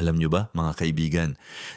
Alam nyo ba, mga kaibigan,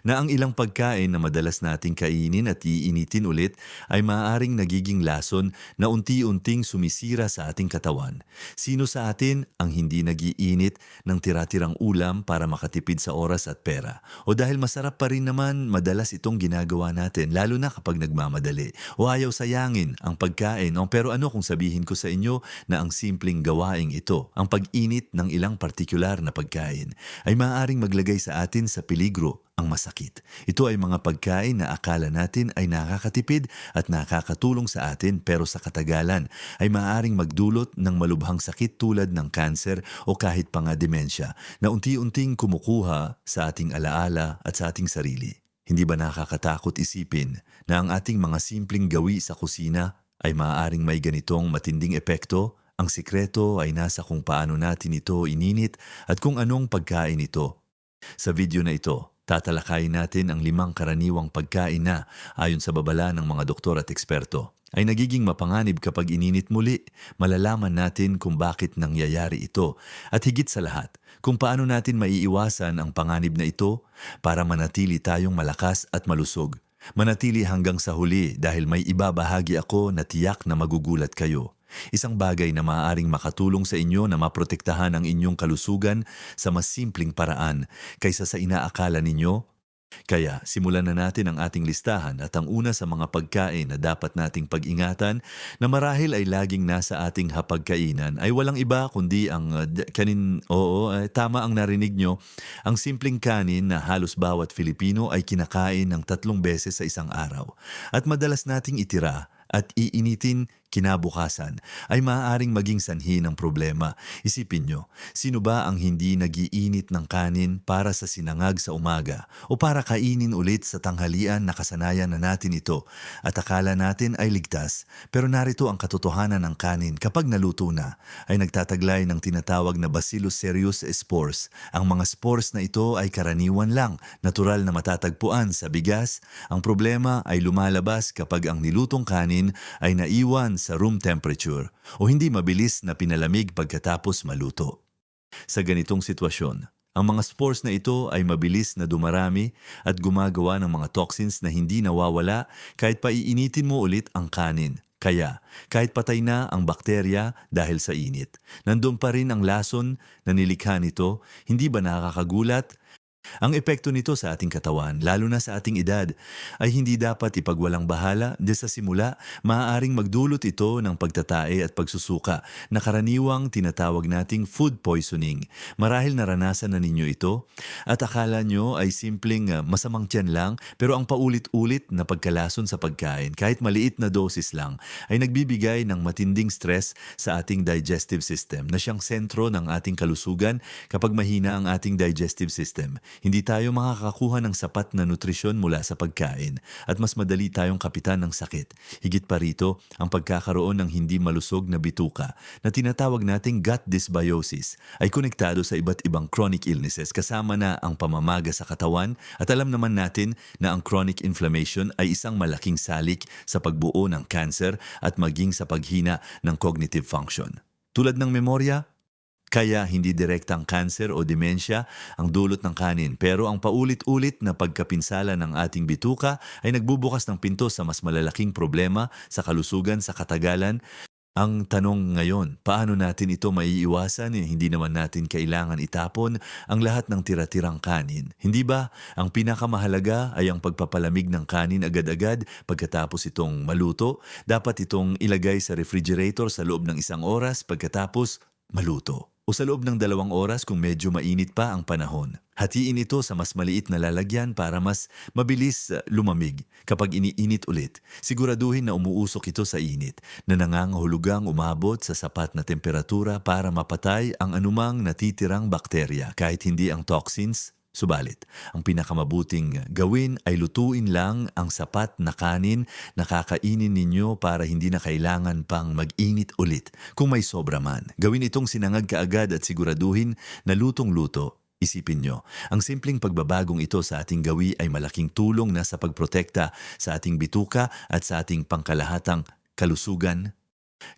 na ang ilang pagkain na madalas nating kainin at iinitin ulit ay maaaring nagiging lason na unti-unting sumisira sa ating katawan. Sino sa atin ang hindi nagiinit ng tira-tirang ulam para makatipid sa oras at pera? O dahil masarap pa rin naman, madalas itong ginagawa natin, lalo na kapag nagmamadali. O ayaw sayangin ang pagkain. O, pero ano kung sabihin ko sa inyo na ang simpleng gawaing ito, ang pag-init ng ilang partikular na pagkain, ay maaaring maglagay sa atin sa peligro ang masakit. Ito ay mga pagkain na akala natin ay nakakatipid at nakakatulong sa atin pero sa katagalan ay maaaring magdulot ng malubhang sakit tulad ng kanser o kahit pa nga demensya na unti-unting kumukuha sa ating alaala at sa ating sarili. Hindi ba nakakatakot isipin na ang ating mga simpleng gawi sa kusina ay maaaring may ganitong matinding epekto? Ang sikreto ay nasa kung paano natin ito ininit at kung anong pagkain ito sa video na ito, tatalakayin natin ang limang karaniwang pagkain na, ayon sa babala ng mga doktor at eksperto, ay nagiging mapanganib kapag ininit muli. Malalaman natin kung bakit nangyayari ito at higit sa lahat, kung paano natin maiiwasan ang panganib na ito para manatili tayong malakas at malusog. Manatili hanggang sa huli dahil may ibabahagi ako na tiyak na magugulat kayo. Isang bagay na maaaring makatulong sa inyo na maprotektahan ang inyong kalusugan sa mas simpleng paraan kaysa sa inaakala ninyo. Kaya simulan na natin ang ating listahan at ang una sa mga pagkain na dapat nating pag-ingatan na marahil ay laging nasa ating hapagkainan ay walang iba kundi ang uh, kanin, oo, eh, tama ang narinig nyo, ang simpleng kanin na halos bawat Filipino ay kinakain ng tatlong beses sa isang araw at madalas nating itira at iinitin kinabukasan ay maaaring maging sanhi ng problema. Isipin nyo, sino ba ang hindi nagiinit ng kanin para sa sinangag sa umaga o para kainin ulit sa tanghalian na kasanayan na natin ito at akala natin ay ligtas pero narito ang katotohanan ng kanin kapag naluto na ay nagtataglay ng tinatawag na Bacillus cereus spores. Ang mga spores na ito ay karaniwan lang, natural na matatagpuan sa bigas. Ang problema ay lumalabas kapag ang nilutong kanin ay naiwan sa room temperature o hindi mabilis na pinalamig pagkatapos maluto. Sa ganitong sitwasyon, ang mga spores na ito ay mabilis na dumarami at gumagawa ng mga toxins na hindi nawawala kahit paiinitin mo ulit ang kanin. Kaya, kahit patay na ang bakterya dahil sa init, nandun pa rin ang lason na nilikha nito, hindi ba nakakagulat ang epekto nito sa ating katawan, lalo na sa ating edad, ay hindi dapat ipagwalang bahala de sa simula, maaaring magdulot ito ng pagtatae at pagsusuka na karaniwang tinatawag nating food poisoning. Marahil naranasan na ninyo ito at akala nyo ay simpleng uh, masamang tiyan lang pero ang paulit-ulit na pagkalason sa pagkain kahit maliit na dosis lang ay nagbibigay ng matinding stress sa ating digestive system na siyang sentro ng ating kalusugan kapag mahina ang ating digestive system hindi tayo makakakuha ng sapat na nutrisyon mula sa pagkain at mas madali tayong kapitan ng sakit. Higit pa rito, ang pagkakaroon ng hindi malusog na bituka na tinatawag nating gut dysbiosis ay konektado sa iba't ibang chronic illnesses kasama na ang pamamaga sa katawan at alam naman natin na ang chronic inflammation ay isang malaking salik sa pagbuo ng cancer at maging sa paghina ng cognitive function. Tulad ng memorya, kaya hindi direktang kanser o demensya ang dulot ng kanin pero ang paulit-ulit na pagkapinsala ng ating bituka ay nagbubukas ng pinto sa mas malalaking problema sa kalusugan sa katagalan. Ang tanong ngayon, paano natin ito maiiwasan? Eh, hindi naman natin kailangan itapon ang lahat ng tira-tirang kanin. Hindi ba? Ang pinakamahalaga ay ang pagpapalamig ng kanin agad-agad pagkatapos itong maluto. Dapat itong ilagay sa refrigerator sa loob ng isang oras pagkatapos maluto o sa loob ng dalawang oras kung medyo mainit pa ang panahon. Hatiin ito sa mas maliit na lalagyan para mas mabilis uh, lumamig. Kapag iniinit ulit, siguraduhin na umuusok ito sa init na nangangahulugang umabot sa sapat na temperatura para mapatay ang anumang natitirang bakterya kahit hindi ang toxins Subalit, ang pinakamabuting gawin ay lutuin lang ang sapat na kanin na kakainin ninyo para hindi na kailangan pang mag-init ulit kung may sobra man. Gawin itong sinangag kaagad at siguraduhin na lutong-luto Isipin nyo, ang simpleng pagbabagong ito sa ating gawi ay malaking tulong na sa pagprotekta sa ating bituka at sa ating pangkalahatang kalusugan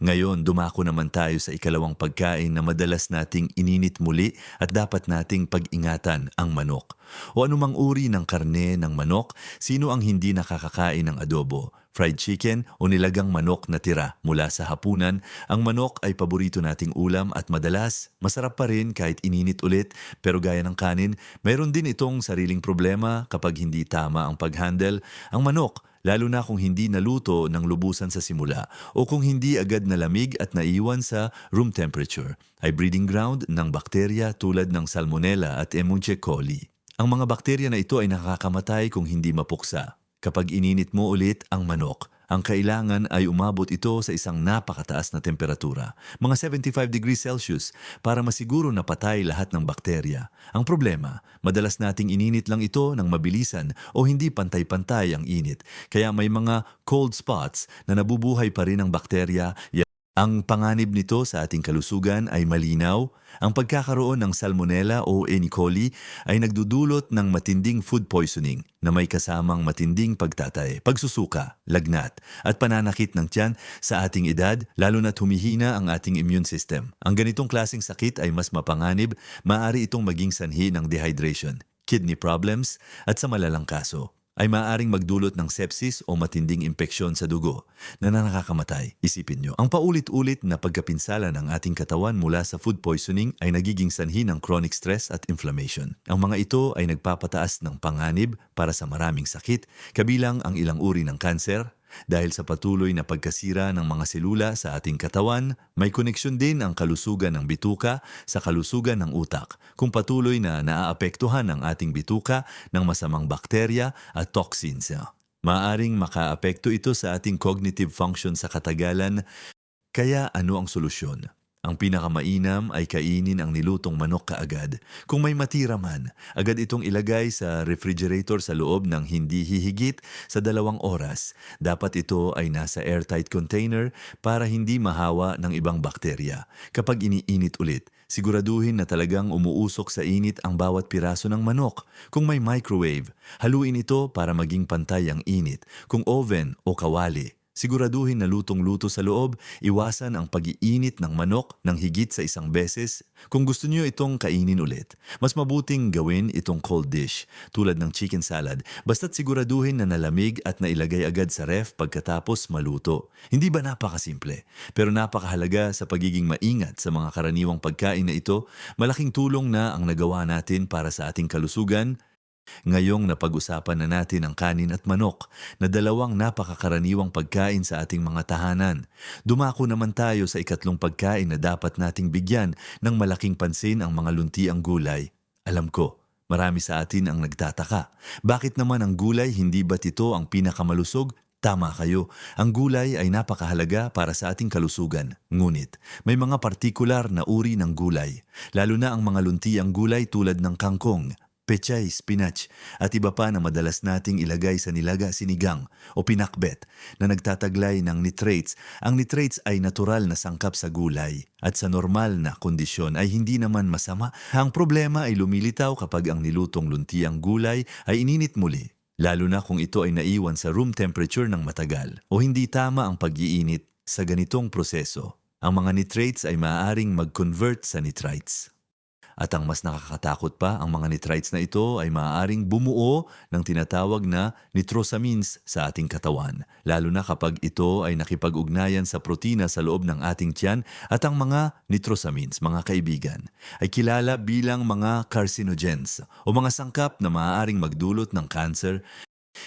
Ngayon, dumako naman tayo sa ikalawang pagkain na madalas nating ininit muli at dapat nating pag-ingatan ang manok. O anumang uri ng karne ng manok, sino ang hindi nakakakain ng adobo? Fried chicken o nilagang manok na tira mula sa hapunan, ang manok ay paborito nating ulam at madalas masarap pa rin kahit ininit ulit pero gaya ng kanin, mayroon din itong sariling problema kapag hindi tama ang pag-handle. Ang manok lalo na kung hindi naluto ng lubusan sa simula o kung hindi agad nalamig at naiwan sa room temperature, ay breeding ground ng bakterya tulad ng Salmonella at Escherichia coli. Ang mga bakterya na ito ay nakakamatay kung hindi mapuksa. Kapag ininit mo ulit ang manok, ang kailangan ay umabot ito sa isang napakataas na temperatura, mga 75 degrees Celsius, para masiguro na patay lahat ng bakterya. Ang problema, madalas nating ininit lang ito ng mabilisan o hindi pantay-pantay ang init, kaya may mga cold spots na nabubuhay pa rin ang bakterya ang panganib nito sa ating kalusugan ay malinaw. Ang pagkakaroon ng salmonella o E. coli ay nagdudulot ng matinding food poisoning na may kasamang matinding pagtatay, pagsusuka, lagnat at pananakit ng tiyan sa ating edad lalo na't humihina ang ating immune system. Ang ganitong klasing sakit ay mas mapanganib, maaari itong maging sanhi ng dehydration, kidney problems at sa malalang kaso ay maaaring magdulot ng sepsis o matinding impeksyon sa dugo na nakakamatay. Isipin nyo, ang paulit-ulit na pagkapinsala ng ating katawan mula sa food poisoning ay nagiging sanhi ng chronic stress at inflammation. Ang mga ito ay nagpapataas ng panganib para sa maraming sakit, kabilang ang ilang uri ng kanser, dahil sa patuloy na pagkasira ng mga selula sa ating katawan, may koneksyon din ang kalusugan ng bituka sa kalusugan ng utak kung patuloy na naaapektuhan ang ating bituka ng masamang bakterya at toxins. Maaring makaapekto ito sa ating cognitive function sa katagalan, kaya ano ang solusyon? Ang pinakamainam ay kainin ang nilutong manok kaagad. Kung may matira man, agad itong ilagay sa refrigerator sa loob ng hindi hihigit sa dalawang oras. Dapat ito ay nasa airtight container para hindi mahawa ng ibang bakterya. Kapag iniinit ulit, siguraduhin na talagang umuusok sa init ang bawat piraso ng manok. Kung may microwave, haluin ito para maging pantay ang init. Kung oven o kawali, Siguraduhin na lutong-luto sa loob, iwasan ang pag-iinit ng manok ng higit sa isang beses. Kung gusto niyo itong kainin ulit, mas mabuting gawin itong cold dish tulad ng chicken salad basta't siguraduhin na nalamig at nailagay agad sa ref pagkatapos maluto. Hindi ba napakasimple? Pero napakahalaga sa pagiging maingat sa mga karaniwang pagkain na ito, malaking tulong na ang nagawa natin para sa ating kalusugan, Ngayong napag-usapan na natin ang kanin at manok na dalawang napakakaraniwang pagkain sa ating mga tahanan. Dumako naman tayo sa ikatlong pagkain na dapat nating bigyan ng malaking pansin ang mga luntiang gulay. Alam ko, marami sa atin ang nagtataka. Bakit naman ang gulay hindi ba't ito ang pinakamalusog? Tama kayo, ang gulay ay napakahalaga para sa ating kalusugan. Ngunit, may mga partikular na uri ng gulay, lalo na ang mga luntiang gulay tulad ng kangkong, pechay, spinach at iba pa na madalas nating ilagay sa nilaga sinigang o pinakbet na nagtataglay ng nitrates. Ang nitrates ay natural na sangkap sa gulay at sa normal na kondisyon ay hindi naman masama. Ang problema ay lumilitaw kapag ang nilutong luntiang gulay ay ininit muli. Lalo na kung ito ay naiwan sa room temperature ng matagal o hindi tama ang pag-iinit sa ganitong proseso. Ang mga nitrates ay maaaring mag-convert sa nitrites. At ang mas nakakatakot pa, ang mga nitrites na ito ay maaaring bumuo ng tinatawag na nitrosamines sa ating katawan, lalo na kapag ito ay nakipag-ugnayan sa protina sa loob ng ating tiyan at ang mga nitrosamines, mga kaibigan, ay kilala bilang mga carcinogens o mga sangkap na maaaring magdulot ng cancer.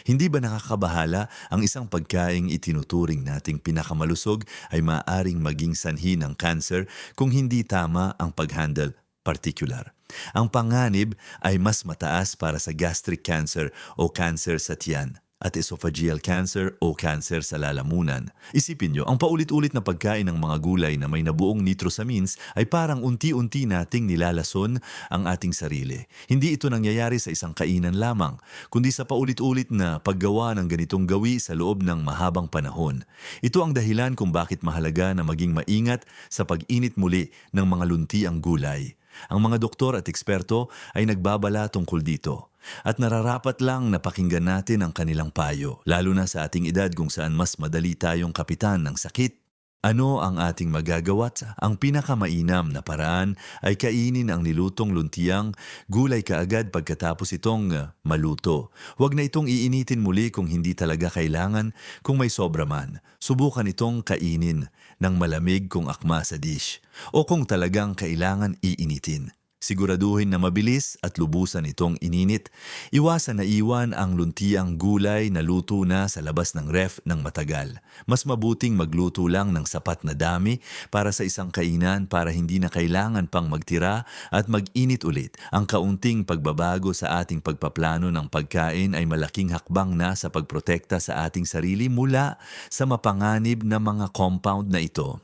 Hindi ba nakakabahala ang isang pagkaing itinuturing nating pinakamalusog ay maaaring maging sanhi ng cancer kung hindi tama ang pag-handle particular. Ang panganib ay mas mataas para sa gastric cancer o cancer sa tiyan at esophageal cancer o cancer sa lalamunan. Isipin nyo, ang paulit-ulit na pagkain ng mga gulay na may nabuong nitrosamines ay parang unti-unti nating nilalason ang ating sarili. Hindi ito nangyayari sa isang kainan lamang, kundi sa paulit-ulit na paggawa ng ganitong gawi sa loob ng mahabang panahon. Ito ang dahilan kung bakit mahalaga na maging maingat sa pag-init muli ng mga lunti ang gulay. Ang mga doktor at eksperto ay nagbabala tungkol dito. At nararapat lang na pakinggan natin ang kanilang payo, lalo na sa ating edad kung saan mas madali tayong kapitan ng sakit Ano ang ating magagawa? Ang pinakamainam na paraan ay kainin ang nilutong luntiang gulay kaagad pagkatapos itong uh, maluto. Huwag na itong iinitin muli kung hindi talaga kailangan kung may sobra man. Subukan itong kainin ng malamig kung akma sa dish o kung talagang kailangan iinitin. Siguraduhin na mabilis at lubusan itong ininit. Iwasan na iwan ang luntiang gulay na luto na sa labas ng ref ng matagal. Mas mabuting magluto lang ng sapat na dami para sa isang kainan para hindi na kailangan pang magtira at mag-init ulit. Ang kaunting pagbabago sa ating pagpaplano ng pagkain ay malaking hakbang na sa pagprotekta sa ating sarili mula sa mapanganib na mga compound na ito.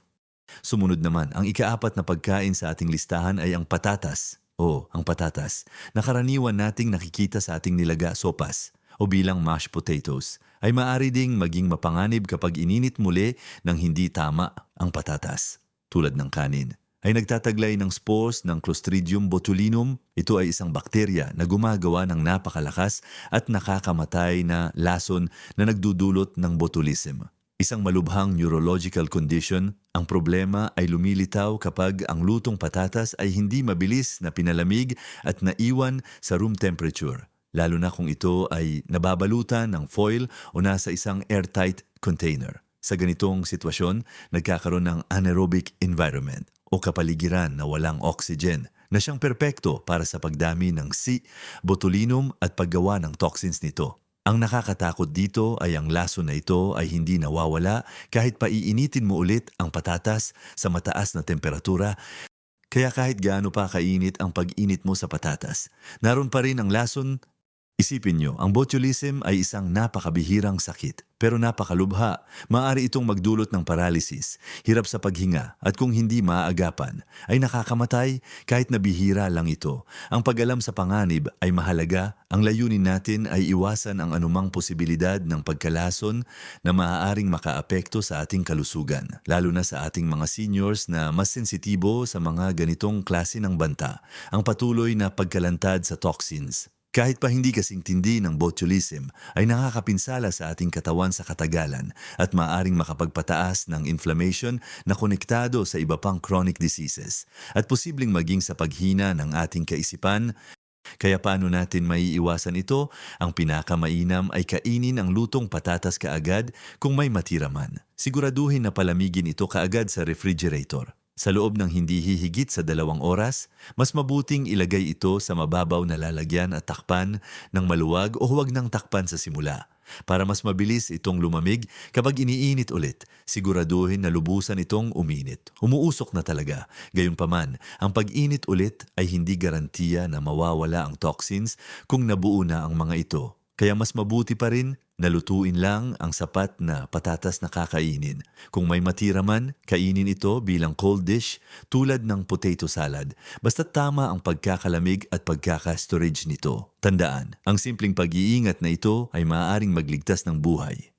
Sumunod naman, ang ikaapat na pagkain sa ating listahan ay ang patatas. O, ang patatas, na karaniwan nating nakikita sa ating nilaga sopas o bilang mashed potatoes, ay maari ding maging mapanganib kapag ininit muli ng hindi tama ang patatas, tulad ng kanin ay nagtataglay ng spores ng Clostridium botulinum. Ito ay isang bakterya na gumagawa ng napakalakas at nakakamatay na lason na nagdudulot ng botulism. Isang malubhang neurological condition, ang problema ay lumilitaw kapag ang lutong patatas ay hindi mabilis na pinalamig at naiwan sa room temperature, lalo na kung ito ay nababalutan ng foil o nasa isang airtight container. Sa ganitong sitwasyon, nagkakaroon ng anaerobic environment o kapaligiran na walang oxygen na siyang perpekto para sa pagdami ng C, botulinum at paggawa ng toxins nito. Ang nakakatakot dito ay ang laso na ito ay hindi nawawala kahit pa iinitin mo ulit ang patatas sa mataas na temperatura. Kaya kahit gaano pa kainit ang pag-init mo sa patatas, naroon pa rin ang lason Isipin nyo, ang botulism ay isang napakabihirang sakit, pero napakalubha. Maari itong magdulot ng paralysis, hirap sa paghinga, at kung hindi maaagapan, ay nakakamatay kahit nabihira lang ito. Ang pag-alam sa panganib ay mahalaga. Ang layunin natin ay iwasan ang anumang posibilidad ng pagkalason na maaaring makaapekto sa ating kalusugan, lalo na sa ating mga seniors na mas sensitibo sa mga ganitong klase ng banta. Ang patuloy na pagkalantad sa toxins, kahit pa hindi kasing tindi ng botulism ay nakakapinsala sa ating katawan sa katagalan at maaring makapagpataas ng inflammation na konektado sa iba pang chronic diseases at posibleng maging sa paghina ng ating kaisipan kaya paano natin maiiwasan ito? Ang pinakamainam ay kainin ang lutong patatas kaagad kung may matira man. Siguraduhin na palamigin ito kaagad sa refrigerator. Sa loob ng hindi hihigit sa dalawang oras, mas mabuting ilagay ito sa mababaw na lalagyan at takpan ng maluwag o huwag ng takpan sa simula. Para mas mabilis itong lumamig kapag iniinit ulit, siguraduhin na lubusan itong uminit. Umuusok na talaga. Gayunpaman, ang pag-init ulit ay hindi garantiya na mawawala ang toxins kung nabuo na ang mga ito. Kaya mas mabuti pa rin Nalutuin lang ang sapat na patatas na kakainin. Kung may matira man, kainin ito bilang cold dish tulad ng potato salad. Basta tama ang pagkakalamig at pagkaka-storage nito. Tandaan, ang simpleng pag-iingat na ito ay maaaring magligtas ng buhay.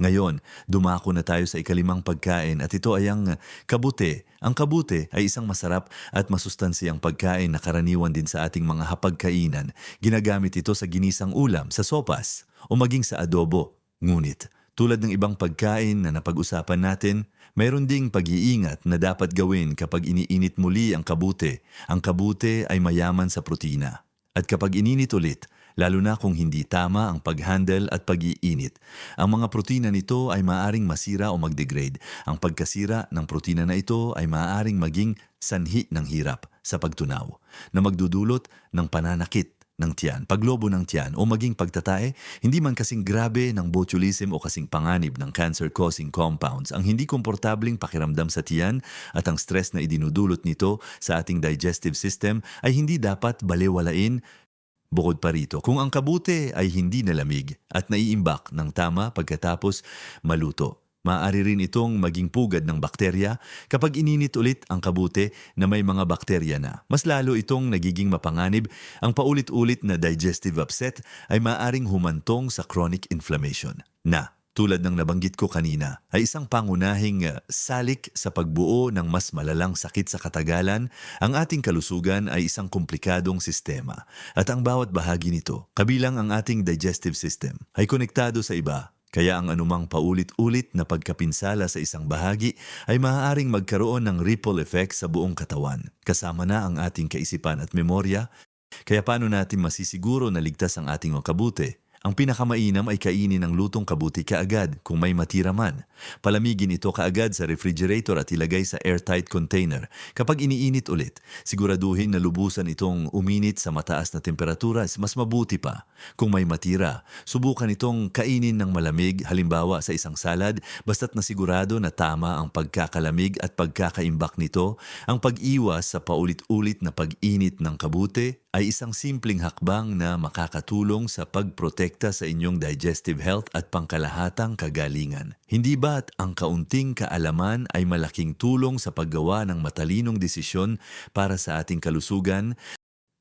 Ngayon, dumako na tayo sa ikalimang pagkain at ito ay ang kabute. Ang kabute ay isang masarap at masustansyang pagkain na karaniwan din sa ating mga hapagkainan. Ginagamit ito sa ginisang ulam, sa sopas, o maging sa adobo. Ngunit, tulad ng ibang pagkain na napag-usapan natin, mayroon ding pag-iingat na dapat gawin kapag iniinit muli ang kabute. Ang kabute ay mayaman sa protina. At kapag ininit ulit, lalo na kung hindi tama ang pag-handle at pag-iinit. Ang mga protina nito ay maaaring masira o mag-degrade. Ang pagkasira ng protina na ito ay maaaring maging sanhi ng hirap sa pagtunaw na magdudulot ng pananakit ng tiyan, paglobo ng tiyan o maging pagtatae, hindi man kasing grabe ng botulism o kasing panganib ng cancer-causing compounds ang hindi komportabling pakiramdam sa tiyan at ang stress na idinudulot nito sa ating digestive system ay hindi dapat balewalain Bukod pa rito, kung ang kabute ay hindi nalamig at naiimbak ng tama pagkatapos maluto, Maaari rin itong maging pugad ng bakterya kapag ininit ulit ang kabute na may mga bakterya na. Mas lalo itong nagiging mapanganib, ang paulit-ulit na digestive upset ay maaaring humantong sa chronic inflammation na tulad ng nabanggit ko kanina, ay isang pangunahing uh, salik sa pagbuo ng mas malalang sakit sa katagalan, ang ating kalusugan ay isang komplikadong sistema at ang bawat bahagi nito, kabilang ang ating digestive system, ay konektado sa iba Kaya ang anumang paulit-ulit na pagkapinsala sa isang bahagi ay maaaring magkaroon ng ripple effect sa buong katawan, kasama na ang ating kaisipan at memorya. Kaya paano natin masisiguro na ligtas ang ating mga kabuti? Ang pinakamainam ay kainin ang lutong kabuti kaagad kung may matira man. Palamigin ito kaagad sa refrigerator at ilagay sa airtight container. Kapag iniinit ulit, siguraduhin na lubusan itong uminit sa mataas na temperatura, mas mabuti pa. Kung may matira, subukan itong kainin ng malamig, halimbawa sa isang salad, basta't nasigurado na tama ang pagkakalamig at pagkakaimbak nito, ang pag-iwas sa paulit-ulit na pag-init ng kabuti ay isang simpleng hakbang na makakatulong sa pagprotekta sa inyong digestive health at pangkalahatang kagalingan. Hindi ba't ang kaunting kaalaman ay malaking tulong sa paggawa ng matalinong desisyon para sa ating kalusugan?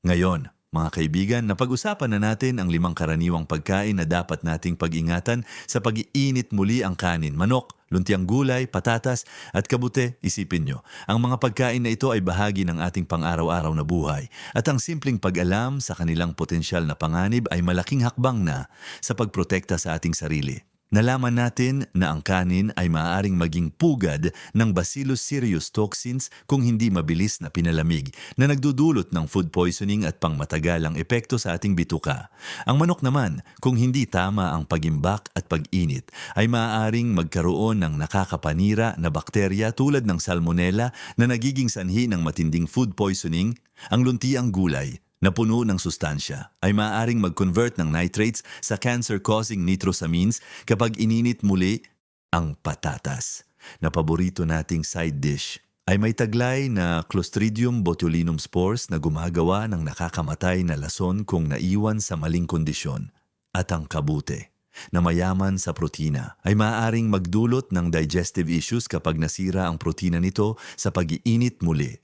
Ngayon, mga kaibigan, napag-usapan na natin ang limang karaniwang pagkain na dapat nating pag-ingatan sa pag-iinit muli ang kanin, manok, luntiang gulay, patatas at kabute, isipin nyo. Ang mga pagkain na ito ay bahagi ng ating pang-araw-araw na buhay at ang simpleng pag-alam sa kanilang potensyal na panganib ay malaking hakbang na sa pagprotekta sa ating sarili. Nalaman natin na ang kanin ay maaaring maging pugad ng Bacillus cereus toxins kung hindi mabilis na pinalamig na nagdudulot ng food poisoning at pangmatagalang epekto sa ating bituka. Ang manok naman, kung hindi tama ang pagimbak at pag-init, ay maaaring magkaroon ng nakakapanira na bakterya tulad ng salmonella na nagiging sanhi ng matinding food poisoning. Ang luntiang gulay, na puno ng sustansya ay maaaring mag-convert ng nitrates sa cancer-causing nitrosamines kapag ininit muli ang patatas. Na paborito nating side dish ay may taglay na Clostridium botulinum spores na gumagawa ng nakakamatay na lason kung naiwan sa maling kondisyon. At ang kabute na mayaman sa protina ay maaaring magdulot ng digestive issues kapag nasira ang protina nito sa pag-iinit muli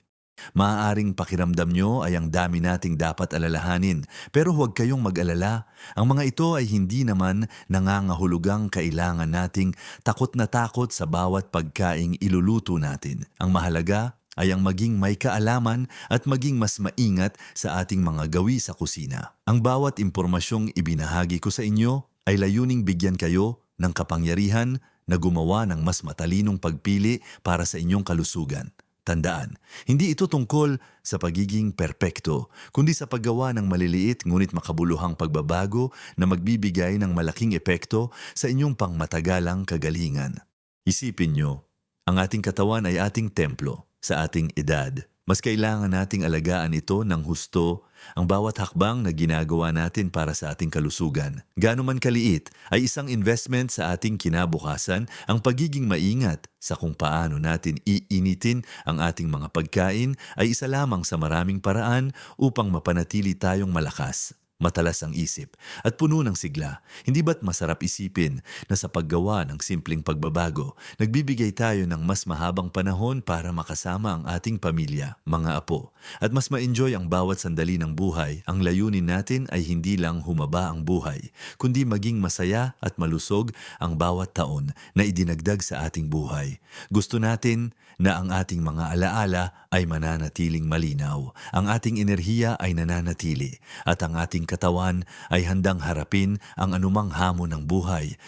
Maaaring pakiramdam nyo ay ang dami nating dapat alalahanin, pero huwag kayong mag-alala. Ang mga ito ay hindi naman nangangahulugang kailangan nating takot na takot sa bawat pagkaing iluluto natin. Ang mahalaga ay ang maging may kaalaman at maging mas maingat sa ating mga gawi sa kusina. Ang bawat impormasyong ibinahagi ko sa inyo ay layuning bigyan kayo ng kapangyarihan na gumawa ng mas matalinong pagpili para sa inyong kalusugan. Tandaan, hindi ito tungkol sa pagiging perpekto, kundi sa paggawa ng maliliit ngunit makabuluhang pagbabago na magbibigay ng malaking epekto sa inyong pangmatagalang kagalingan. Isipin nyo, ang ating katawan ay ating templo sa ating edad. Mas kailangan nating alagaan ito ng husto ang bawat hakbang na ginagawa natin para sa ating kalusugan. Gano man kaliit ay isang investment sa ating kinabukasan ang pagiging maingat sa kung paano natin iinitin ang ating mga pagkain ay isa lamang sa maraming paraan upang mapanatili tayong malakas matalas ang isip, at puno ng sigla, hindi ba't masarap isipin na sa paggawa ng simpleng pagbabago, nagbibigay tayo ng mas mahabang panahon para makasama ang ating pamilya, mga apo, at mas ma-enjoy ang bawat sandali ng buhay, ang layunin natin ay hindi lang humaba ang buhay, kundi maging masaya at malusog ang bawat taon na idinagdag sa ating buhay. Gusto natin na ang ating mga alaala ay mananatiling malinaw, ang ating enerhiya ay nananatili, at ang ating katawan ay handang harapin ang anumang hamon ng buhay.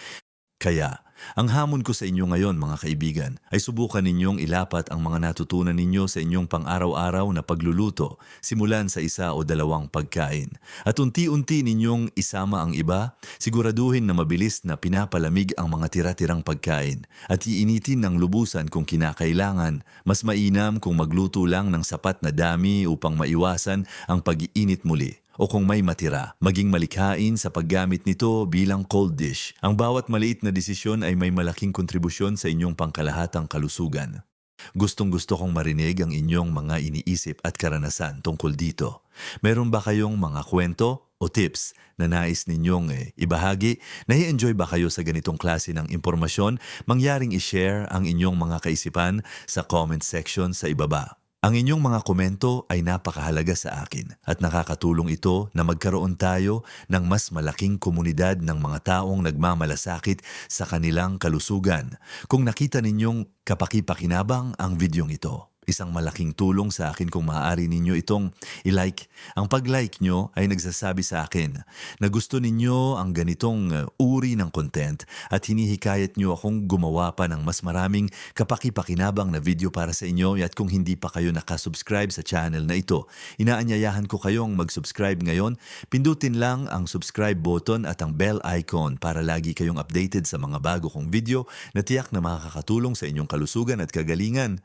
Kaya, ang hamon ko sa inyo ngayon mga kaibigan ay subukan ninyong ilapat ang mga natutunan ninyo sa inyong pang-araw-araw na pagluluto simulan sa isa o dalawang pagkain. At unti-unti ninyong isama ang iba, siguraduhin na mabilis na pinapalamig ang mga tira-tirang pagkain at iinitin ng lubusan kung kinakailangan. Mas mainam kung magluto lang ng sapat na dami upang maiwasan ang pag-iinit muli o kung may matira, maging malikhain sa paggamit nito bilang cold dish. Ang bawat maliit na desisyon ay may malaking kontribusyon sa inyong pangkalahatang kalusugan. Gustong gusto kong marinig ang inyong mga iniisip at karanasan tungkol dito. Meron ba kayong mga kwento o tips na nais ninyong eh, ibahagi? Nai-enjoy ba kayo sa ganitong klase ng impormasyon? Mangyaring i-share ang inyong mga kaisipan sa comment section sa ibaba. Ang inyong mga komento ay napakahalaga sa akin at nakakatulong ito na magkaroon tayo ng mas malaking komunidad ng mga taong nagmamalasakit sa kanilang kalusugan kung nakita ninyong kapakipakinabang ang videong ito. Isang malaking tulong sa akin kung maaari ninyo itong i-like. Ang pag-like nyo ay nagsasabi sa akin na gusto ninyo ang ganitong uh, uri ng content at hinihikayat nyo akong gumawa pa ng mas maraming kapaki-pakinabang na video para sa inyo at kung hindi pa kayo nakasubscribe sa channel na ito, inaanyayahan ko kayong mag-subscribe ngayon. Pindutin lang ang subscribe button at ang bell icon para lagi kayong updated sa mga bago kong video na tiyak na makakatulong sa inyong kalusugan at kagalingan.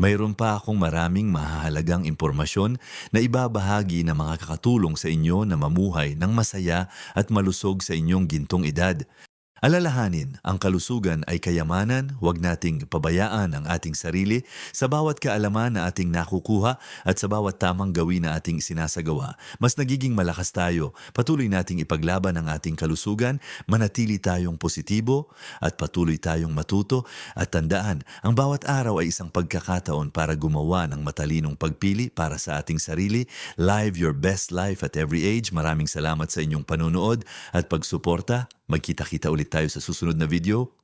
Mayroon pa akong maraming mahahalagang impormasyon na ibabahagi na makakatulong sa inyo na mamuhay ng masaya at malusog sa inyong gintong edad. Alalahanin, ang kalusugan ay kayamanan, huwag nating pabayaan ang ating sarili sa bawat kaalaman na ating nakukuha at sa bawat tamang gawin na ating sinasagawa. Mas nagiging malakas tayo, patuloy nating ipaglaban ang ating kalusugan, manatili tayong positibo at patuloy tayong matuto at tandaan, ang bawat araw ay isang pagkakataon para gumawa ng matalinong pagpili para sa ating sarili. Live your best life at every age. Maraming salamat sa inyong panonood at pagsuporta. Magkita-kita ulit tayo sa susunod na video.